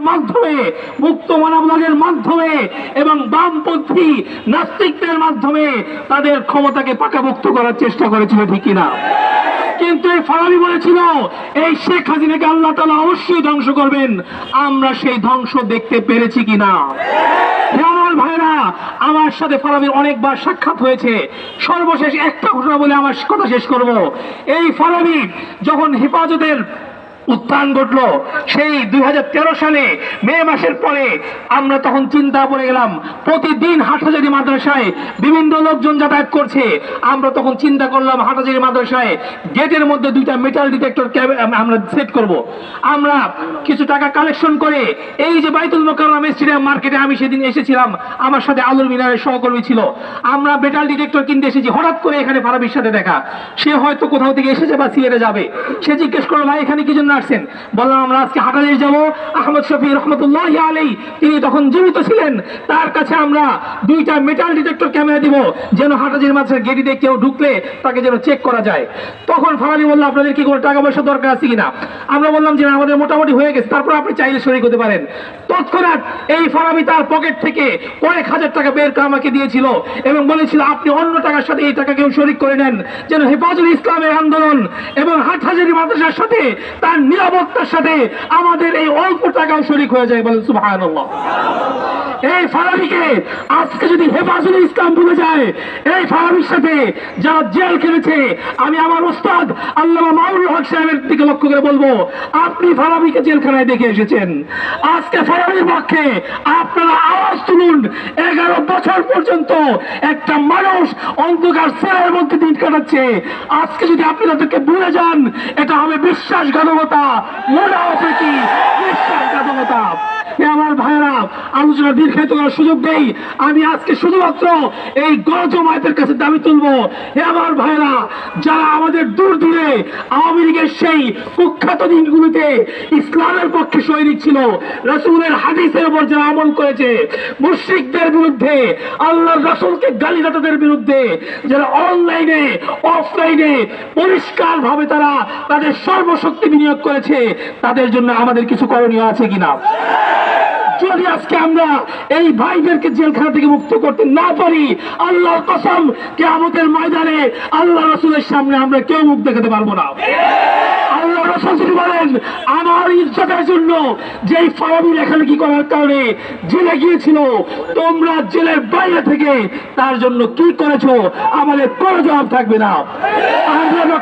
মাধ্যমে, মুক্ত মানবতার মাধ্যমে এবং বামপন্থী নাস্তিকদের মাধ্যমে তাদের ক্ষমতাকে পাকাভুক্ত করার চেষ্টা করেছিল, ঠিক কিনা? কিন্তু এই ফারাবি বলেছিল, এই শেখ হাসিনাকে আল্লাহ তালা অবশ্যই ধ্বংস করবেন। আমরা সেই ধ্বংস দেখতে পেরেছি কিনা? আমার ভাইরা আমার সাথে ফারাবির অনেকবার সাক্ষাৎ হয়েছে। সর্বশেষ একটা ঘটনা বলে আমার কথা শেষ করব। এই ফারাবি যখন হেফাজতের উত্থান ঘটলো। সেই দুই হাজার তেরো সালে মে মাসের পরে আমরা তখন চিন্তা পড়ে গেলাম, প্রতিদিন হাটহাজারি মাদ্রাসায় বিভিন্ন লোকজন যাতায়াত করছে। আমরা তখন চিন্তা করলাম, হাটহাজারি মাদ্রাসায় গেটের মধ্যে দুইটা মেটাল ডিটেক্টর আমরা সেট করব। আমরা কিছু টাকা কালেকশন করে এই যে বাইতুল মোকাররম স্টেডিয়াম মার্কেটে আমি সেদিন এসেছিলাম, আমার সাথে আলুর মিনারের সহকর্মী ছিল। আমরা মেটাল ডিটেক্টর কিনতে এসেছি, হঠাৎ করে এখানে ফারাবির সাথে দেখা। সে হয়তো কোথাও থেকে এসেছে বা সিএরে যাবে। সে জিজ্ঞেস করল, ভাই, এখানে কি জন্য আসছেন। বললাম, আমরা আজকে হাটালিশ যাব। আহমদ শফি রহমতুল্লাহ আলী তিনি তখন জীবিত ছিলেন। তার কাছে আমরা দুইটা মেটাল ডিটেক্টর ক্যামেরা দিব, যেন হাটাজির মাঝে গেটিতে কেউ ঢুকলে তাকে যেন চেক করা যায়। তখন ফারাবি বলল, আপনাদের কি কোনো টাকা পয়সা দরকার আছে কিনা? আমরা বললাম যে আমাদের মোটামুটি হয়ে গেছে, তারপর আপনি চাইলে শরিক হতে পারেন। তৎক্ষণাৎ এই ফারাবি তার পকেট থেকে কয়েক হাজার টাকা বের করে আমাকে দিয়েছিল এবং বলেছিল, আপনি অন্য টাকার সাথে এই টাকা কেউ শরিক করে নেন, যেন হেফাজুল ইসলামের আন্দোলন এবং হাটহাজারি মাদ্রাসার সাথে তার নিরাপত্তার সাথে আমাদের এই অল্প টাকাও শরিক হয়ে যায় বলেন সুবাহ এই ফারাবিকে আজকে যদি হেফাজুল ইসলাম ভুলে যায়, এই ফারাবির সাথে যারা জেল খেলেছে, আমি আমার ওস্তাদ আল্লাহ মাউল হক সাহেবের দিকে লক্ষ্য করে বলব, আপনি ফারাবিকে জেলখানায় দেখে এসেছেন। আজকে ফারাবির পক্ষে আপনারা আওয়াজ তুলুন, এগারো বছর পর্যন্ত একটা মানুষ অন্ধকার সেলের মধ্যে দিন কাটাচ্ছে। আজকে যদি আপনি তাদেরকে ভুলে যান, এটা হবে বিশ্বাসঘাতকতা। মোড়া অপেকি বিশ্বাসঘাতকতা এ আমার ভাইরা আলোচনা দীর্ঘায়িত করার সুযোগ দেই, আমি আজকে শুধুমাত্র এই গণজমায়েতের কাছে দাবি তুলবো। হে আমার ভাইরা যারা আমাদের দূর দূরে আওয়ামী লীগের সেই কুখ্যাত দিনগুলোতে ইসলামের পক্ষে সৈনিক ছিল, রসুলের হাদিসের উপর যারা আমল করেছে, মুশ্রিকদের বিরুদ্ধে, আল্লাহর রসুলকে গালিদাতাদের বিরুদ্ধে, যারা অনলাইনে, অফলাইনে পরিষ্কার ভাবে তারা তাদের সর্বশক্তি বিনিয়োগ করেছে, তাদের জন্য আমাদের কিছু করণীয় আছে কিনা? যদি আজকে আমরা এই ভাইদেরকে জেলখানা থেকে মুক্ত করতে না পারি, আল্লাহর কসম কে আমাদের ময়দানে আল্লাহ রসুলের সামনে আমরা কেউ মুখ দেখাতে পারব না। আল্লাহ রসুল বলেন, আমার ইজ্জতের জন্য করার কারণে জেলে গিয়েছিল, তোমরা জেলের বাইরে থেকে তার জন্য কি করেছ? আমাদের কোনো জবাব থাকবে না। আমরা